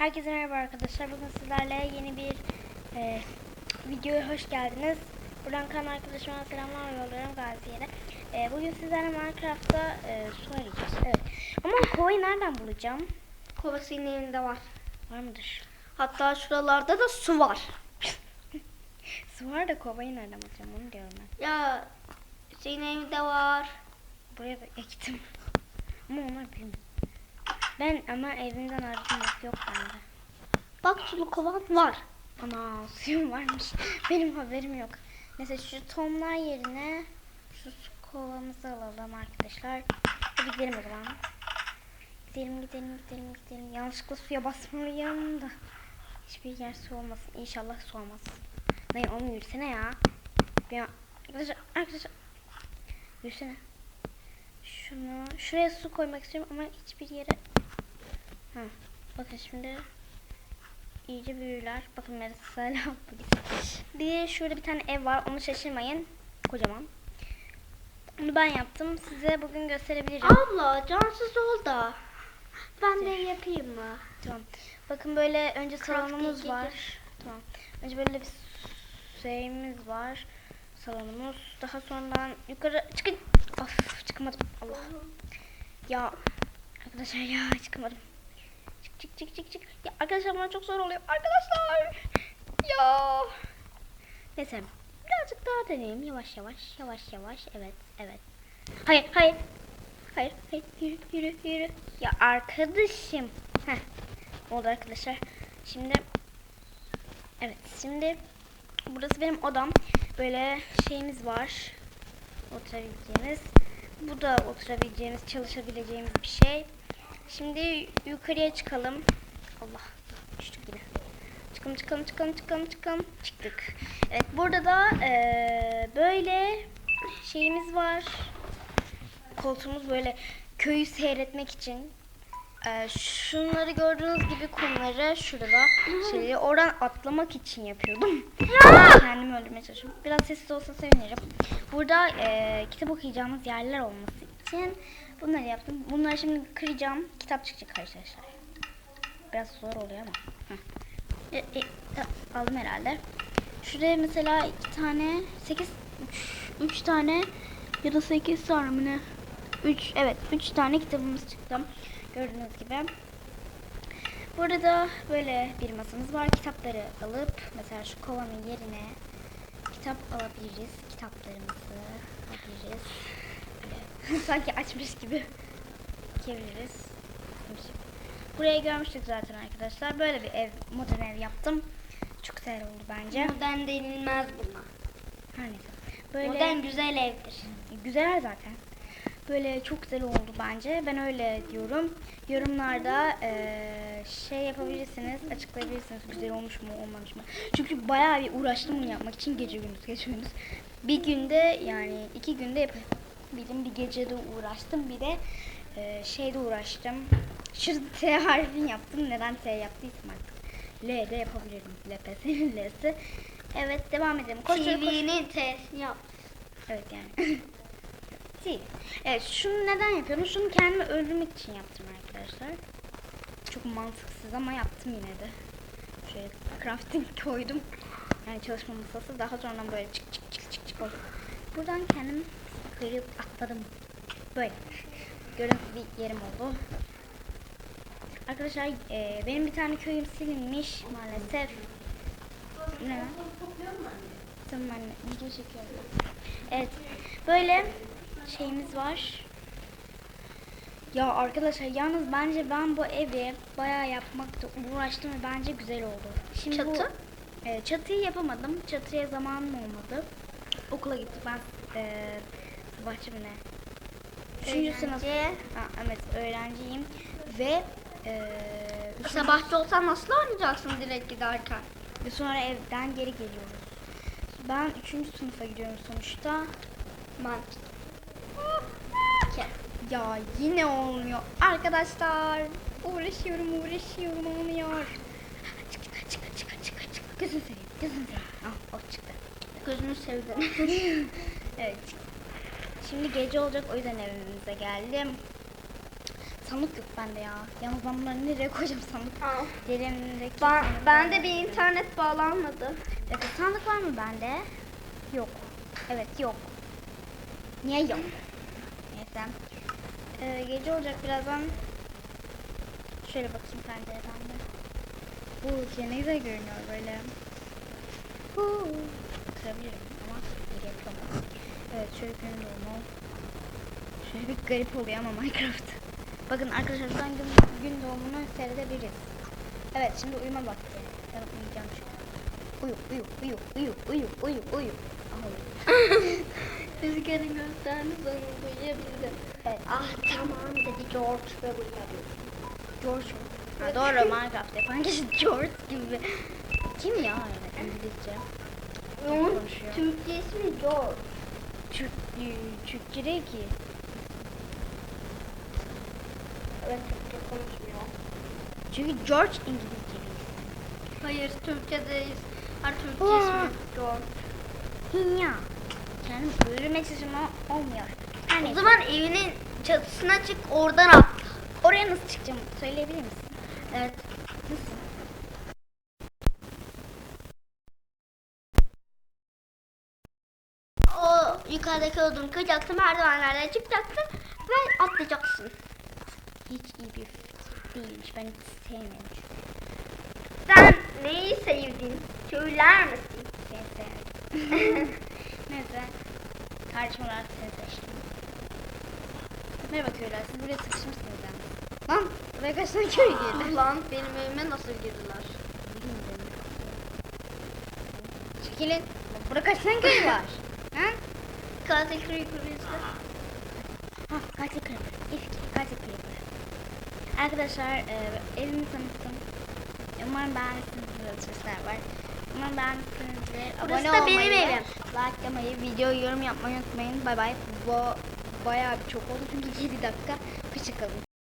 Herkese merhaba arkadaşlar. Bugün sizlerle yeni bir e, videoya hoş geldiniz. Buradan kan arkadaşıma selamlar yolluyorum Gazi'ye de. E, bugün sizlerle Minecraft'ta e, su arayacağız. Evet. Ama kovayı nereden bulacağım? Kovasının evinde var. Var mıdır? Hatta şuralarda da su var. Su var da kovayı nereden bulacağım onu diyorum ben. Ya Hüseyin evinde var. Buraya da ektim. Ama onlar bilmiyor. Ben ama evinden aradım yok, bende. Bak sulu kovan var. Ana suyum varmış. Benim haberim yok. Neyse şu tomlar yerine şu su kovamızı alalım arkadaşlar. Hadi gidelim o zaman. Gidelim gidelim gidelim gidelim. Yanlışlıkla suya basmalıyım da. Hiçbir yer su olmasın. İnşallah su olmaz. Dayı onu yürüsene ya. Bir arkadaşlar arkadaşlar. Yürüsene. Şunu şuraya su koymak istiyorum ama hiçbir yere. Ha. Bakın şimdi iyice büyürler. Bakın mesela bir şurada bir tane ev var. Onu şaşırmayın. Kocaman. Bunu ben yaptım. Size bugün gösterebilirim. Abla cansız ol da. Ben de yapayım mı? Tamam. Bakın böyle önce salonumuz var. Tamam. Önce böyle bir şeyimiz var. Salonumuz. Daha sonradan yukarı çıkın. Of çıkamadım. Allah. Ya arkadaşlar ya çıkamadım. Çık çık çık çık. Ya arkadaşlar bana çok zor oluyor. Arkadaşlar. Ya. Neyse. Birazcık daha deneyeyim. Yavaş yavaş. Yavaş yavaş. Evet. Evet. Hayır hayır. Hayır, hayır, yürü, yürü, yürü. Ya arkadaşım. Heh, oldu arkadaşlar. Şimdi, evet, şimdi burası benim odam. Böyle şeyimiz var. Oturabileceğimiz. Bu da oturabileceğimiz, çalışabileceğimiz bir şey. Şimdi yukarıya çıkalım. Allah, düştük yine. Çıkalım, çıkalım, çıkalım, çıkalım, çıkalım. Çıktık. Evet, burada da eee, böyle şeyimiz var koltuğumuz böyle köyü seyretmek için. Ee, şunları gördüğünüz gibi kumları şurada şeyi oradan atlamak için yapıyordum. Kendimi öldürmeye çalışıyorum. Biraz sessiz olsa sevinirim. Burada e, kitap okuyacağımız yerler olması için bunları yaptım. Bunları şimdi kıracağım. Kitap çıkacak arkadaşlar. Biraz zor oluyor ama. E, e, ta- aldım herhalde. Şuraya mesela iki tane, sekiz, üç, üç tane ya da sekiz tane mi ne? Üç, evet, üç tane kitabımız çıktı. Gördüğünüz gibi. Burada böyle bir masamız var. Kitapları alıp mesela şu kovanın yerine kitap alabiliriz. Kitaplarımızı alabiliriz. Sanki açmış gibi çeviririz. Buraya görmüştük zaten arkadaşlar. Böyle bir ev, modern ev yaptım. Çok güzel oldu bence. Modern denilmez buna. Neyse. Böyle Modern güzel evdir. güzel zaten. Böyle çok güzel oldu bence. Ben öyle diyorum. Yorumlarda eee, şey yapabilirsiniz, açıklayabilirsiniz. Güzel olmuş mu, olmamış mı? Çünkü bayağı bir uğraştım bunu yapmak için gece gündüz, gece gündüz. Bir günde yani iki günde yapabildim. Bir gecede uğraştım. Bir de eee şeyde uğraştım. Şurada T harfini yaptım. Neden T yaptıysam artık. L de yapabilirim. LPS'nin L'si. Evet devam edelim. TV'nin T'sini yap. Evet yani. Değil. Evet şunu neden yapıyorum? Şunu kendimi öldürmek için yaptım arkadaşlar. Çok mantıksız ama yaptım yine de. Şöyle crafting koydum. Yani çalışma masası. Daha sonradan böyle çık çık çık çık çık koydum. Buradan kendim kırıp atladım. Böyle. Gördüğünüz bir yerim oldu. Arkadaşlar e, benim bir tane köyüm silinmiş maalesef. Ne? Tamam anne video çekiyorum. Evet böyle şeyimiz var. Ya arkadaşlar yalnız bence ben bu evi bayağı yapmakta uğraştım ve bence güzel oldu. Şimdi Çatı? Bu, e, çatıyı yapamadım. Çatıya zamanım olmadı. Okula gittik ben e, bahçe mi ne? Üçüncü sınıf. Ha, evet öğrenciyim ve e, üçüncü- Sabahçı olsan nasıl oynayacaksın direkt giderken? ve sonra evden geri geliyoruz. Ben üçüncü sınıfa gidiyorum sonuçta. Mantıklı. Ya yine olmuyor. Arkadaşlar uğraşıyorum uğraşıyorum olmuyor. Çık çık çık çık çık çık. Gözünü seveyim gözünü seveyim. Ah o çıktı. Gözünü sevdim. Evet. Şimdi gece olacak o yüzden evimize geldim. sandık yok bende ya. Yalnız ben bunları nereye koyacağım sandık? Aa. Diğerlerindeki Ben, bende bir internet bağlanmadı. Evet, sandık var mı bende? Yok. Evet yok. Niye yok? Neyse. Ee, gece olacak birazdan. Şöyle bakayım pencereden de. Bu şey ne güzel görünüyor böyle. Huu. Kırabilirim ama iyi yapamam. Evet şöyle doğumu. Şöyle bir garip oluyor ama Minecraft. Bakın arkadaşlar şu an gün, gün doğumunu seyredebiliriz. Evet şimdi uyuma vakti. Ben uyuyacağım çünkü. Uyu uyu uyu uyu uyu uyu uyu. Ah. Rüzgarın gösterdiği sonunda uyuyabildim. Evet. Ah tamam dedi George ve uyuyabildim. George mu? Ha, doğru Minecraft yapan kişi George gibi. Kim ya evet İngilizce? Onun. Türkçe ismi George. Türk, Türkçe değil ki. Evet Türkçe konuşmuyor. Çünkü George İngilizce Hayır Türkçe değil. Her Türkçe Aa. ismi George. Hinya. Kendim çalışıyorum ama olmuyor. Her O neyse. zaman evinin çatısına çık oradan atla. Oraya nasıl çıkacağım söyleyebilir misin? Evet. Nasıl? O yukarıdaki odunu kıracaksın, merdivenlerden çıkacaksın ve atlayacaksın. Hiç iyi bir fikir değilmiş. Ben hiç sevmiyorum. Sen neyi sevdin? Söyler misin? Sevmedim. Neyse. Kardeşim olarak seni seçtim. Merhaba köylüler. Siz buraya sıkışmışsınız yani. Lan buraya kaç tane köy girdi? Lan benim evime nasıl girdiler? Bilmiyorum. Çekilin. Burada kaç tane köy var? Katil Creeper bizde. Ha, katil creeper. İfki, katil creeper. Arkadaşlar, e, evimi tanıttım. Umarım beğenmişsinizdir. Sesler var. Umarım beğenmişsinizdir. Burası Abone da benim olmayı, evim. Likelamayı, video yorum yapmayı unutmayın. Bay bay. Bu bayağı bir çok oldu çünkü 7 dakika. Hoşçakalın.